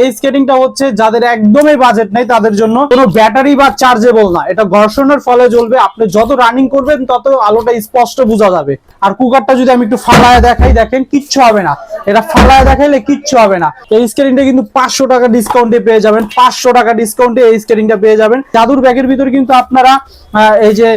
এই স্কেটিংটা হচ্ছে যাদের একদমই বাজেট নেই, তাদের জন্য কোনো ব্যাটারি বা চার্জেবল না। এটা ঘর্ষণের ফলে জ্বলবে, আপনি যত রানিং করবেন, তত আলোটা স্পষ্ট বোঝা যাবে। আর কুকারটা যদি আমি একটু ফালায় দেখাই, দেখেন কিচ্ছু হবে না। এটা ফালায় দেখাইলে কিচ্ছু হবে না। এই স্কেটিংটা কিন্তু পাঁচশো টাকা ডিসকাউন্টে পেয়ে যাবেন, পাঁচশো টাকা ডিসকাউন্টে এই স্কেটিংটা পেয়ে যাবেন। জাদুর ব্যাগের ভিতরে কিন্তু আপনারা এই যে,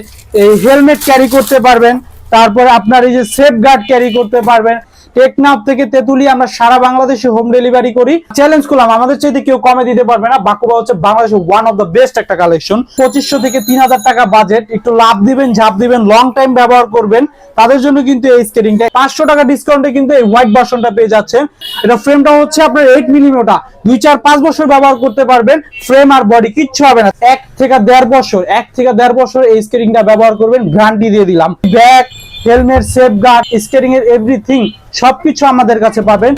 এই হেলমেট ক্যারি করতে পারবেন। তারপরে আপনার এই যে সেফ গার্ড ক্যারি করতে পারবেন। টেকনাফ থেকে তেতুলি আমরা সারা বাংলাদেশে হোম ডেলিভারি করি। চ্যালেঞ্জ করলাম, আমাদের চাইতে কেউ কমে দিতে পারবে না। বাকুবা হচ্ছে বাংলাদেশের ওয়ান অফ দ্য বেস্ট একটা কালেকশন পঁচিশশো থেকে তিন হাজার টাকা বাজেট একটু লাভ দিবেন, ঝাপ দিবেন লং টাইম ব্যবহার করবেন। তাদের জন্য কিন্তু এই স্কেটিংটা পাঁচশো টাকা ডিসকাউন্টে কিন্তু এই হোয়াইট ভার্সনটা পেয়ে যাচ্ছেন। এটা ফ্রেমটা হচ্ছে আপনার এইট মিলিমিটার দুই চার পাঁচ বছর ব্যবহার করতে পারবেন। ফ্রেম আর বডি কিচ্ছু হবে না। এক থেকে দেড় বছর, এক থেকে দেড় বছর এই স্কেটিংটা ব্যবহার করবেন। গ্যারান্টি দিয়ে দিলাম। Bag helmet safe guard skating এর এভরিথিং সবকিছু আমাদের কাছে পাবেন।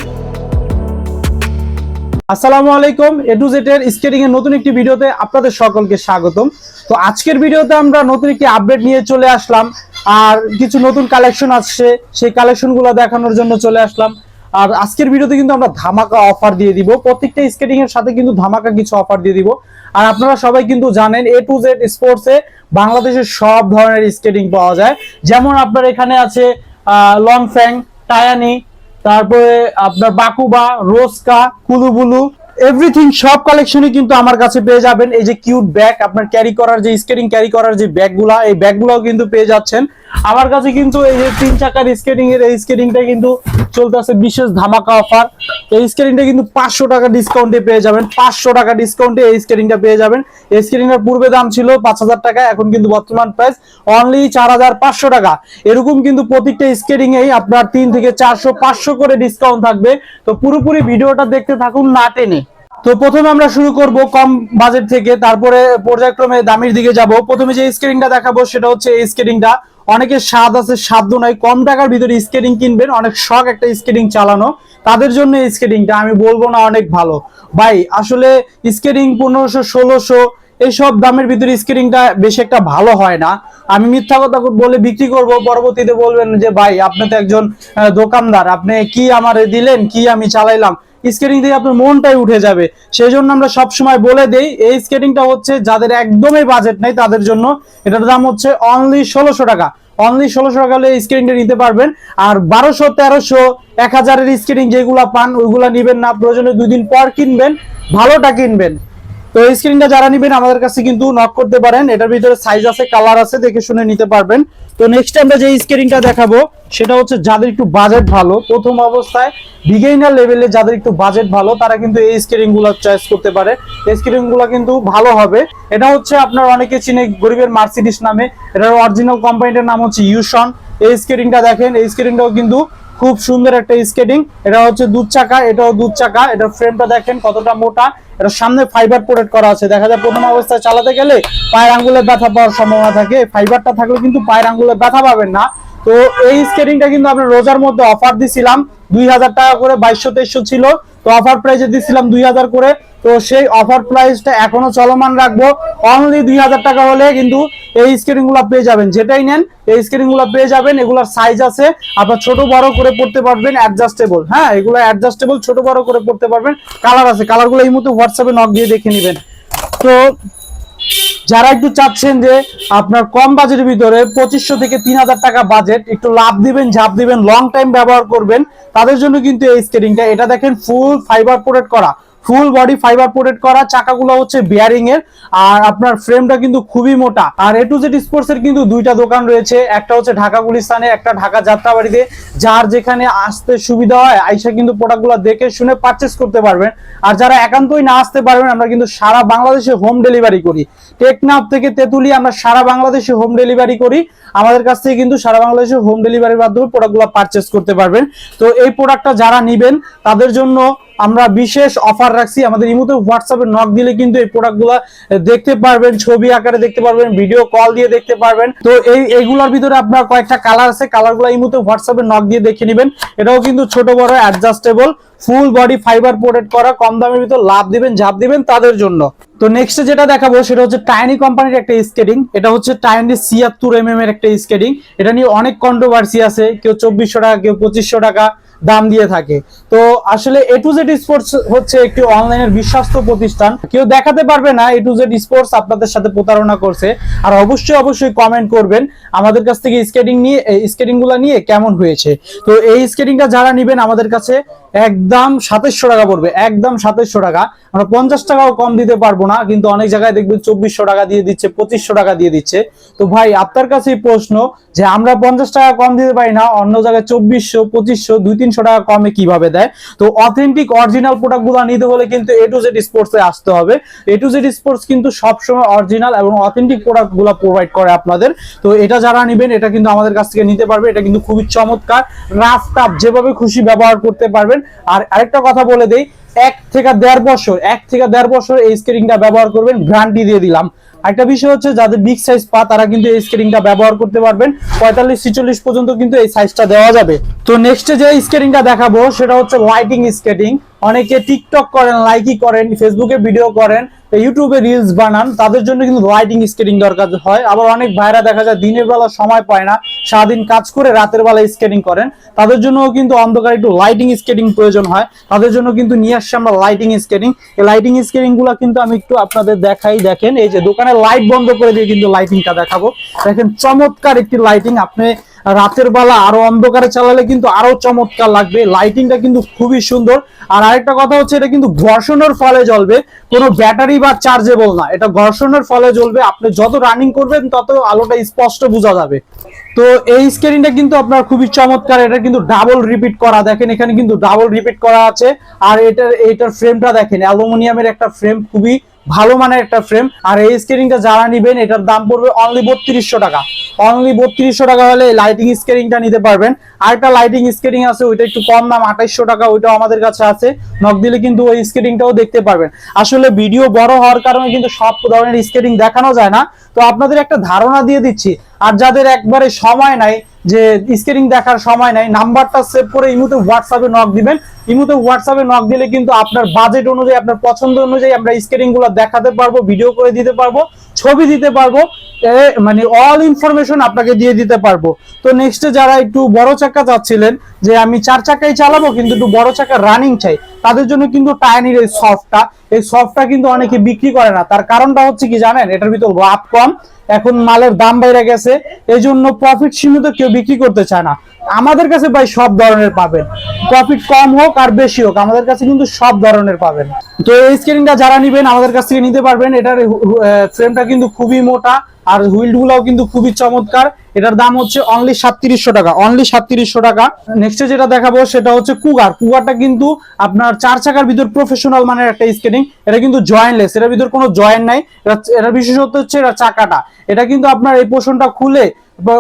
আসসালামু আলাইকুম এ টু জেড এর স্কেটিং এর নতুন একটি ভিডিওতে আপনাদের সকলকে স্বাগতম। তো আজকের ভিডিওতে আমরা নতুন একটি আপডেট নিয়ে চলে আসলাম, আর কিছু নতুন কালেকশন আসছে, সেই কালেকশনগুলো দেখানোর জন্য চলে আসলাম। আর আজকের ভিডিওতে কিন্তু আমরা ধামাকা অফার দিয়ে দিব। প্রত্যেকটা স্কেটিং এর সাথে কিন্তু ধামাকা কিছু অফার দিয়ে দিব। আর আপনারা সবাই কিন্তু জানেন এ টু জেড স্পোর্টসে বাংলাদেশের সব ধরনের স্কেটিং পাওয়া যায়। যেমন আপনার এখানে আছে লং ফ্যাং টায়ানি তারপরে আপনার বাকুবা রোসকা কুলুবুলু এভরিথিং সব কালেকশনই কিন্তু আমার কাছে পেয়ে যাবেন। এই যে কিউট ব্যাগ আপনার ক্যারি করার যে স্কেটিং ক্যারি করার যে ব্যাগগুলা এই ব্যাগগুলাও কিন্তু পেয়ে যাচ্ছেন। আমার কাছে কিন্তু এই যে তিন চাকার স্কেটিং এর এই স্কেটিংটা কিন্তু চলতেছে বিশেষ ধামাকা অফার এই স্কেটিংটা কিন্তু পাঁচশো টাকা ডিসকাউন্টে পেয়ে যাবেন, পাঁচশো টাকা ডিসকাউন্টে এই স্কেটিংটা পেয়ে যাবেন। এই স্কেটিংটার পূর্বে দাম ছিল পাঁচ হাজার টাকা, এখন কিন্তু বর্তমান প্রাইস অনলি চার হাজার পাঁচশো টাকা। এরকম কিন্তু প্রত্যেকটা স্কেটিং এই আপনার তিন থেকে চারশো, পাঁচশো করে ডিসকাউন্ট থাকবে। তো পুরোপুরি ভিডিওটা দেখতে থাকুন, না টেনে। তো প্রথমে আমরা শুরু করব কম বাজেট থেকে, তারপরে পর্যায়ক্রমে দামের দিকে যাব। প্রথমে যে স্কেটিংটা দেখাবো, সেটা হচ্ছে এই স্কেটিংটা অনেকের স্বাদ আছে সাধ্য নয় কম টাকার ভিতরে স্কেটিং কিনবেন, অনেক শখ একটা স্কেটিং চালানো। তাদের জন্য স্কেটিংটা আমি বলব না অনেক ভালো। ভাই, আসলে স্কেটিং পনেরোশো, ষোলোশো এইসব দামের ভিতরে স্কেটিংটা বেশি একটা ভালো হয় না। আমি মিথ্যা কথা বলে বিক্রি করব, পরবর্তীতে বলবেন যে, ভাই, আপনি তো একজন দোকানদার। আপনি কি আমারে দিলেন? কি আমি চালাইলাম? স্কেটিং দিয়ে আপনার মনটাই উঠে যাবে। সেই জন্য আমরা সব সময় বলে দেই, এই স্কেটিংটা হচ্ছে যাদের একদমই বাজেট নেই তাদের জন্য। এটার দাম হচ্ছে অনলি ষোলোশো টাকা। অনলি ষোলোশো টাকা হলে স্কেটিংটা নিতে পারবেন। আর বারোশো, তেরোশো, এক হাজারের স্কেটিং যেগুলো পান, ওইগুলো নেবেন না। প্রয়োজনে দুদিন পর কিনবেন, ভালোটা কিনবেন। তো এই স্ক্রিনটা যারা নিবেন, আমাদের কাছে কিন্তু নক করতে পারেন। এটার ভিতরে সাইজ আছে কালার আছে, দেখে শুনে নিতে পারবেন। তো নেক্সট আমরা যে স্ক্রিনটা দেখাবো, সেটা হচ্ছে যাদের একটু বাজেট ভালো। প্রথম অবস্থায় বিগেইনার লেভেলে যাদের একটু বাজেট ভালো, তারা কিন্তু এই স্ক্রিনগুলো চয়েস করতে পারে। এই স্ক্রিনগুলো কিন্তু ভালো হবে। এটা হচ্ছে আপনার অনেকে চিনে গরিবের মার্সিডিস নামে। এটার অরিজিনাল কোম্পানিটার নাম হচ্ছে ইউশন এই স্ক্রিনটা দেখেন, এই স্ক্রিনটাও কিন্তু খুব সুন্দর একটা স্কেটিং। এটা হচ্ছে দুধ চাকা, এটাও দুধ চাকা। এটার ফ্রেমটা দেখেন কতটা মোটা। এটা সামনে ফাইবার প্রোটেক্ট করা আছে। দেখা যায় প্রথম অবস্থায় চালাতে গেলে পায়ের আঙ্গুলে ব্যথা পাওয়ার সম্ভাবনা থাকে। ফাইবারটা থাকলে কিন্তু পায়ের আঙ্গুলে ব্যথা পাবেন না। তো এই স্কেটিংটা কিন্তু আমরা রোজার মধ্যে অফার দিছিলাম দুই হাজার টাকা করে বাইশশো তেইশশো ছিল। তো অফার প্রাইসে দিছিলাম দুই হাজার করে। তো সেই অফার প্রাইসটা এখনও চলমান রাখব। অনলি দুই হাজার টাকা হলে কিন্তু এই স্কেটিংগুলো পেয়ে যাবেন। যেটাই নেন, এই স্কেটিংগুলো পেয়ে যাবেন। এগুলোর সাইজ আছে। আপনার ছোট বড় করে পড়তে পারবেন অ্যাডজাস্টেবল হ্যাঁ এগুলো অ্যাডজাস্টেবল ছোট বড় করে পড়তে পারবেন। কালার আছে। কালারগুলো এই মুহূর্তে হোয়াটসঅ্যাপে নক দিয়ে দেখে নেবেন। তো যারা একটু চাচ্ছেন যে আপনার কম বাজেটের ভিতরে পঁচিশশো থেকে তিন হাজার টাকা বাজেট একটু লাভ দিবেন, ঝাঁপ দিবেন লং টাইম ব্যবহার করবেন, তাদের জন্য কিন্তু এই স্কেটিংটা এটা দেখেন ফুল ফাইবার প্রোটেক্ট করা। ফুল বডি ফাইবার প্রোটেক্ট করা, চাকাগুলো হচ্ছে বিয়ারিং এর, আর আপনার ফ্রেমটা কিন্তু খুবই মোটা। আর এ টু জেড স্পোর্টস এর কিন্তু দুইটা দোকান রয়েছে, একটা হচ্ছে ঢাকা গুলিস্তানে, একটা ঢাকা যাত্রাবাড়িতে। যার যেখানে আসতে সুবিধা হয়, আইসা কিন্তু প্রোডাক্টগুলো দেখে শুনে পারচেস করতে পারবেন। আর যারা একান্তই না আসতে পারবেন, আমরা কিন্তু সারা বাংলাদেশে হোম ডেলিভারি করি। টেকনাফ থেকে তেতুলি আমরা সারা বাংলাদেশে হোম ডেলিভারি করি। আমাদের কাছ থেকে কিন্তু সারা বাংলাদেশে হোম ডেলিভারির মাধ্যমে প্রোডাক্টগুলো পারচেস করতে পারবেন। তো এই প্রোডাক্টটা যারা নিবেন, তাদের জন্য আমরা বিশেষ অফার রাখছি। আমাদের ইমুতে হোয়াটসঅ্যাপে নক দিলে কিন্তু এই প্রোডাক্টগুলো দেখতে পারবেন, ছবি আকারে দেখতে পারবেন ভিডিও কল দিয়ে দেখতে পারবেন। তো এই, এইগুলোর ভিতরে আপনার কয়েকটা কালার আছে। কালারগুলো ইমুতে হোয়াটসঅ্যাপে নক দিয়ে দেখে নেবেন। এটাও কিন্তু ছোট, বড় adjustable full body fibre protect করা। কম দামের ভিতর লাভ দিবেন, ঝাপ দিবেন তাদের জন্য। তো নেক্সট যেটা দেখাবো, সেটা হচ্ছে টাইনি কোম্পানির একটা স্কেটিং এটা হচ্ছে টাইনি ছিয়াত্তর এম এর একটা স্কেটিং এটা নিয়ে অনেক কন্ট্রোভার্সি আছে। কেউ চব্বিশশো টাকা, কেউ পঁচিশশো টাকা। দাম দিয়ে থাকে। তো আসলে এ টু জেড স্পোর্টস হচ্ছে একটি অনলাইনের বিশ্বস্ত প্রতিষ্ঠান। কেউ দেখাতে পারবে না এ টু জেড স্পোর্টস আপনাদের সাথে প্রতারণা করছে। আর অবশ্যই অবশ্যই কমেন্ট করবেন আমাদের কাছ থেকে স্কেটিং নিয়ে স্কেটিংগুলা নিয়ে কেমন হয়েছে। তো এই স্কেটিংটা যারা নিবেন আমাদের কাছে একদম সাতাইশশো টাকা পড়বে, একদম সাতাইশশো টাকা। আমরা পঞ্চাশ টাকাও কম দিতে পারব না, কিন্তু অনেক জায়গায় দেখবেন চব্বিশশো টাকা দিয়ে দিচ্ছে, পঁচিশশো টাকা দিয়ে দিচ্ছে। তো ভাই, আপনার কাছে প্রশ্ন যে আমরা পঞ্চাশ টাকা কম দিতে পারি না, অন্য জায়গায় চব্বিশশো, পঁচিশশো, দুই তিনশো টাকা কমে কীভাবে দেয়? তো অথেন্টিক অরিজিনাল প্রোডাক্টগুলো নিতে হলে কিন্তু এ টু জেড স্পোর্টসে আসতে হবে। এ টু জেড স্পোর্টস কিন্তু সবসময় অরিজিনাল এবং অথেন্টিক প্রোডাক্টগুলো প্রোভাইড করে আপনাদের। তো এটা যারা নিবেন, এটা কিন্তু আমাদের কাছ থেকে নিতে পারবে, এটা কিন্তু খুবই চমৎকার রাফ টাফ যেভাবে খুশি ব্যবহার করতে পারবেন। আর আরেকটা কথা বলে দেই, এক থেকে দেড় বছর, এক থেকে দেড় বছর এই স্কেটিংটা ব্যবহার করবেন, গ্যারান্টি দিয়ে দিলাম। একটা বিষয় হচ্ছে যাদের বিগ সাইজ পা, তারা কিন্তু এই স্কেটিংটা ব্যবহার করতে পারবেন। পঁয়তাল্লিশ ছিচল্লিশ পর্যন্ত কিন্তু এই সাইজটা দেওয়া যাবে। তো নেক্সটে যে স্কেটিংটা দেখাবো, সেটা হচ্ছে লাইটিং স্কেটিং অনেকে টিকটক করেন লাইকি করেন ফেসবুকে ভিডিও করেন। ইউটিউবে রিলস বানান, তাদের জন্য কিন্তু লাইটিং স্কেটিং দরকার হয়। আবার অনেক ভাইরা দেখা যায় দিনের বেলা সময় পায় না, সারাদিন কাজ করে রাতের বেলা স্কেটিং করেন। তাদের জন্য কিন্তু অন্ধকার একটু লাইটিং স্কেটিং প্রয়োজন হয়। তাদের জন্য কিন্তু নিয়ে আসছে আমরা লাইটিং স্কেটিং এই লাইটিং স্কেটিংগুলো কিন্তু আমি একটু আপনাদের দেখাই, দেখেন। এই যে দোকানে লাইট বন্ধ করে দিয়ে কিন্তু লাইটিংটা দেখাবো। দেখেন চমৎকার একটি লাইটিং আপনি রাতের বেলা আরও অন্ধকারে চালালে কিন্তু আরও চমৎকার লাগবে। লাইটিংটা কিন্তু খুবই সুন্দর। আর আরেকটা কথা হচ্ছে, এটা কিন্তু ঘর্ষণের ফলে জ্বলবে। কোনো ব্যাটারি বা চার্জেবল না। এটা ঘর্ষণের ফলে জ্বলবে। আপনি যত রানিং করবেন, তত আলোটা স্পষ্ট বোঝা যাবে। তো এই স্ক্রিনটা কিন্তু আপনার খুবই চমৎকার। এটা কিন্তু ডাবল রিপিট করা। দেখেন, এখানে কিন্তু ডাবল রিপিট করা আছে। আর এটার এটার ফ্রেমটা দেখেন। অ্যালুমিনিয়ামের একটা ফ্রেম খুবই ভালো মানের একটা ফ্রেম আর এই স্কেরিংটা যারা নিবেন, এটার দাম পড়বে অনলি বত্রিশশো টাকা। অনলি বত্রিশশো টাকা হলে লাইটিং স্কেরিংটা নিতে পারবেন। আর একটা লাইটিং স্কেরিং আছে, ওইটা একটু কম দাম, আঠাইশশো টাকা, ওইটাও আমাদের কাছে আছে। নক দিলে কিন্তু ওই স্কেটিংটাও দেখতে পারবেন। আসলে ভিডিও বড় হওয়ার কারণে কিন্তু সব ধরনের স্কেটিং দেখানো যায় না। তো আপনাদের একটা ধারণা দিয়ে দিচ্ছি, আর যাদের একবারে সময় নাই যে স্ক্রিন দেখার সময় নাই, নাম্বারটা সেভ করে ইমুতে হোয়াটসঅ্যাপে নক দিবেন। ইমুতে হোয়াটসঅ্যাপে নক দিলে কিন্তু আপনার বাজেট অনুযায়ী, আপনার পছন্দ অনুযায়ী আমরা স্কেটিংগুলো দেখাতে পারব ভিডিও করে দিতে পারব। ছবি দিতে পারব মানে অল ইনফরমেশন আপনাকে দিয়ে দিতে পারব। তো নেক্সটে যারা একটু বড় চাকা চাচ্ছিলেন, যে আমি চার চাকাই চালাবো, কিন্তু একটু বড় চাকা রানিং চাই, তাদের জন্য কিন্তু টাইনির এই সফটটা এই সফটটা কিন্তু অনেকে বিক্রি করে না। তার কারণটা হচ্ছে কি জানেন? এটার ভিতর লাভ কম, এখন মালের দাম বেড়ে গেছে এই জন্য প্রফিট সীমিত কেউ বিক্রি করতে চায় না। আমাদের কাছে ভাই সব ধরনের পাবেন। প্রফিট কম হোক আর বেশি হোক, আমাদের কাছে কিন্তু সব ধরনের পাবেন। তো এই স্ক্রিনটা যারা নিবেন, আমাদের কাছ থেকে নিতে পারবেন। এটার ফ্রেমটা কিন্তু খুবই মোটা। আর হুইল গুলাও কিন্তু খুবই চমৎকার। এটার দাম হচ্ছে অনলি সাতত্রিশশো টাকা অনলি সাতত্রিশশো টাকা। নেক্সটে যেটা দেখাবো সেটা হচ্ছে কুগার কুগারটা কিন্তু আপনার চার চাকার ভিতর প্রফেশনাল মানের একটা স্কেটিং এটা কিন্তু জয়েন্টলেস এটার ভিতর কোনো জয়েন্ট নাই। এটা- এটার বিশেষত্ব হচ্ছে এটা চাকাটা। এটা কিন্তু আপনার এই পোষণটা খুলে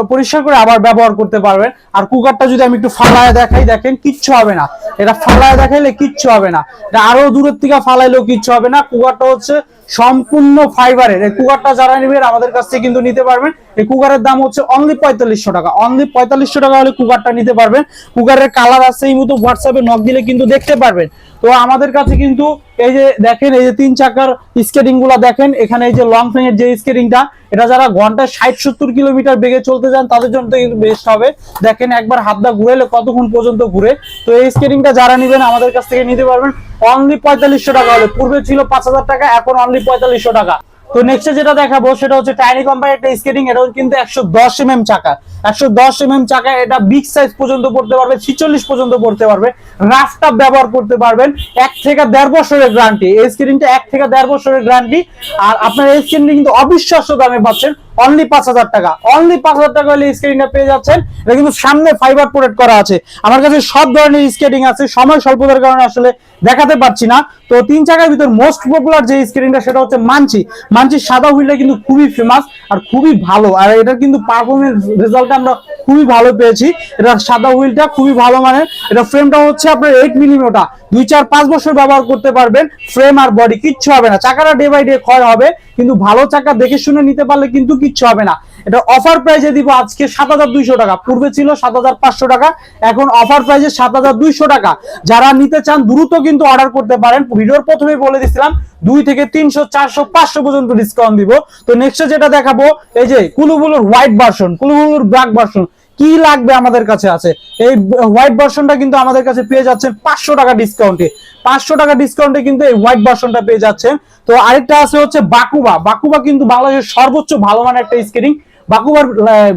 পরিষ্কার করে আবার ব্যবহার করতে পারবেন। আর কুকারটা যদি আমি একটু ফালায় দেখাই, দেখেন কিচ্ছু হবে না। এটা ফালায় দেখাইলে কিচ্ছু হবে না। এটা আরও দূরের থেকে ফালাইলেও কিচ্ছু হবে না। কুকারটা হচ্ছে সম্পূর্ণ ফাইবারের এই কুকারটা যারা নেবেন আমাদের কাছ থেকে কিন্তু নিতে পারবেন এই কুকারের দাম হচ্ছে অনলি পঁয়তাল্লিশশো টাকা। অনলি পঁয়তাল্লিশশো টাকা হলে কুকারটা নিতে পারবেন। কুকারের কালার আছে, এই মতো হোয়াটসঅ্যাপে নক দিলে কিন্তু দেখতে পারবেন। তো আমাদের কাছে কিন্তু এই যে দেখেন, এই যে তিন চাকার স্কেটিংগুলা দেখেন, এখানে এই যে লং ফ্রেমের যে স্কেটিংটা এটা যারা ঘন্টায় ষাট, সত্তর কিলোমিটার বেগে চলতে যান, তাদের জন্য কিন্তু বেস্ট হবে। দেখেন একবার হাতটা ঘুরেলে কতক্ষণ পর্যন্ত ঘুরে। তো এই স্কেটিংটা যারা নেবেন, আমাদের কাছ থেকে নিতে পারবেন। অনলি পঁয়তাল্লিশশো টাকা হলে পূর্বে ছিল পাঁচ হাজার টাকা, এখন অনলি পঁয়তাল্লিশশো টাকা। তো নেক্সট যেটা দেখাবো সেটা হচ্ছে টাইনি কোম্পানি একটা স্কেটিং এটা কিন্তু একশো দশ এম এম চাকা। একশো দশ এম এম চাকা, এটা বিগ সাইজ পর্যন্ত পড়তে পারবে, ছিচল্লিশ পর্যন্ত পড়তে পারবে। রাফটাপ ব্যবহার করতে পারবেন, এক থেকে দেড় বছরের গ্যারান্টি এই স্ক্রিনটা এক থেকে দেড় বছরের গ্যারান্টি আর আপনার এই স্ক্রিনটি কিন্তু অবিশ্বাস্য দামে পাচ্ছেন। অনলি পাঁচ হাজার টাকা। অনলি পাঁচ হাজার টাকা হলে স্ক্রিনটা পেয়ে যাচ্ছেন। এটা কিন্তু সামনে ফাইবার প্রোটেক্ট করা আছে। আমার কাছে সব ধরনের স্কেটিং আছে। সময় স্বল্পতার কারণে আসলে দেখাতে পারছি না। তো তিন চাকার ভিতর মোস্ট পপুলার যে স্ক্রিনটা সেটা হচ্ছে মানচি। মানচির সাদা হুইলটা কিন্তু খুবই ফেমাস আর খুবই ভালো। আর এটা কিন্তু পারফরমেন্স রেজাল্টটা আমরা খুবই ভালো পেয়েছি। এটা সাদা হুইলটা খুবই ভালো মানের। এটা ফ্রেমটা হচ্ছে আপনার এইট মিলিমিটার দুই, চার, পাঁচ বছর ব্যবহার করতে পারবেন। ফ্রেম আর বডি কিচ্ছু হবে না। চাকাটা ডে বাই ডে ক্ষয় হবে। কিন্তু ভালো চাকা দেখে শুনে নিতে পারলে কিন্তু কিচ্ছু হবে না। এটা অফার প্রাইজে দিব আজকে সাত হাজার দুইশো টাকা। পূর্বে ছিল সাত হাজার পাঁচশো টাকা, এখন অফার প্রাইজে সাত হাজার দুইশো টাকা। যারা নিতে চান, দ্রুত কিন্তু অর্ডার করতে পারেন। ভিডিওর প্রথমে বলে দিছিলাম দুই থেকে তিনশো, চারশো, পাঁচশো পর্যন্ত ডিসকাউন্ট দিব। তো নেক্সট যেটা দেখাবো, এই যে কুলুবুলুর হোয়াইট ভার্সন কুলুবুলুর ব্ল্যাক ভার্সন কি লাগবে আমাদের কাছে আছে? এই হোয়াইট ভার্সনটা কিন্তু আমাদের কাছে পেয়ে যাচ্ছেন পাঁচশো টাকা ডিসকাউন্টে পাঁচশো টাকা ডিসকাউন্টে কিন্তু এই হোয়াইট ভার্সনটা পেয়ে যাচ্ছেন। তো আরেকটা আছে হচ্ছে বাকুবা। বাকুবা কিন্তু বাংলাদেশের সর্বোচ্চ ভালো মানের একটা স্কেটিং বাকুবার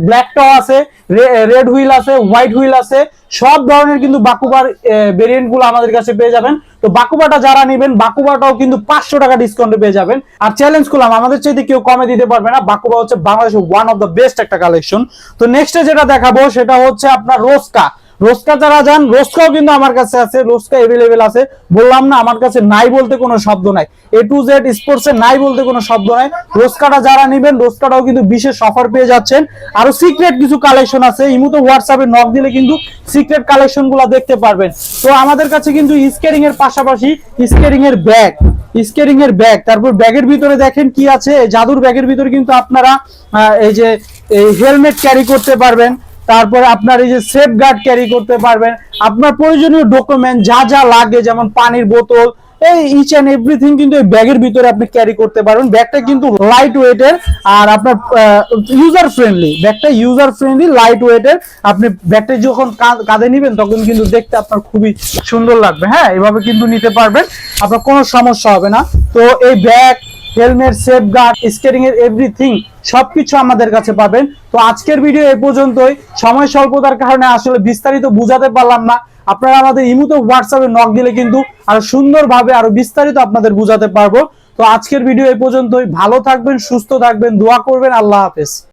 ব্ল্যাকটাও আছে রেড হুইল আছে হোয়াইট হুইল আছে, সব ধরনের কিন্তু বাকুবার ভেরিয়েন্টগুলো আমাদের কাছে পেয়ে যাবেন। তো বাকুবাটা যারা নেবেন, বাকুবাটাও কিন্তু পাঁচশো টাকা ডিসকাউন্টে পেয়ে যাবেন। আর চ্যালেঞ্জ করলাম, আমাদের চাইতে কেউ কমে দিতে পারবে না, বাকুবা হচ্ছে বাংলাদেশের ওয়ান অফ দ্য বেস্ট একটা কালেকশন তো নেক্সটে যেটা দেখাবো, সেটা হচ্ছে আপনার রোস্কা। রোস্কা যারা যান রোস্কাও কিন্তু আমার কাছে আছে রোস্কা এভেলেবেল আছে। বললাম না, আমার কাছে নাই বলতে কোনো শব্দ নাই। এ টু জেড স্পোর্টস নাই বলতে কোনো শব্দ নাই। রোস্কাটা যারা নেবেন রোস্কাটাও কিন্তু বিশেষ অফার পেয়ে যাচ্ছেন। আরও সিক্রেট কিছু কালেকশন আছে। ইমুতে হোয়াটসঅ্যাপে নক দিলে কিন্তু সিক্রেট কালেকশনগুলো দেখতে পারবেন। তো আমাদের কাছে কিন্তু স্কেটিং এর পাশাপাশি স্কেটিং এর ব্যাগ স্কেটিং এর ব্যাগ তারপর ব্যাগের ভিতরে দেখেন কি আছে। জাদুর ব্যাগের ভিতরে কিন্তু আপনারা এই যে, এই হেলমেট ক্যারি করতে পারবেন। তারপরে আপনার এই যে সেফ গার্ড ক্যারি করতে পারবেন। আপনার প্রয়োজনীয় ডকুমেন্ট যা যা লাগে, যেমন পানির বোতল, এই ইচ এন্ড এভরিথিং কিন্তু এই ব্যাগের ভিতরে আপনি ক্যারি করতে পারবেন। ব্যাগটা কিন্তু লাইট ওয়েটের আর আপনার ইউজার ফ্রেন্ডলি ব্যাগটা ইউজার ফ্রেন্ডলি লাইট ওয়েটের আপনি ব্যাগটা যখন কাঁধে নিবেন, তখন কিন্তু দেখতে আপনার খুবই সুন্দর লাগবে। হ্যাঁ এভাবে কিন্তু নিতে পারবেন। আপনার কোনো সমস্যা হবে না। তো এই bag helmet safe guard skating এর এভরিথিং সবকিছু আমাদের কাছে পাবেন। তো আজকের ভিডিও এই পর্যন্তই। সময় স্বল্পতার কারণে আসলে বিস্তারিত বুঝাতে পারলাম না। আপনারা আমাদের ইমুতে, হোয়াটসঅ্যাপে নক দিলে কিন্তু আরও সুন্দরভাবে, আরও বিস্তারিত আপনাদের বুঝাতে পারব। তো আজকের ভিডিও এ পর্যন্তই। ভালো থাকবেন, সুস্থ থাকবেন, দোয়া করবেন। আল্লাহ হাফেজ।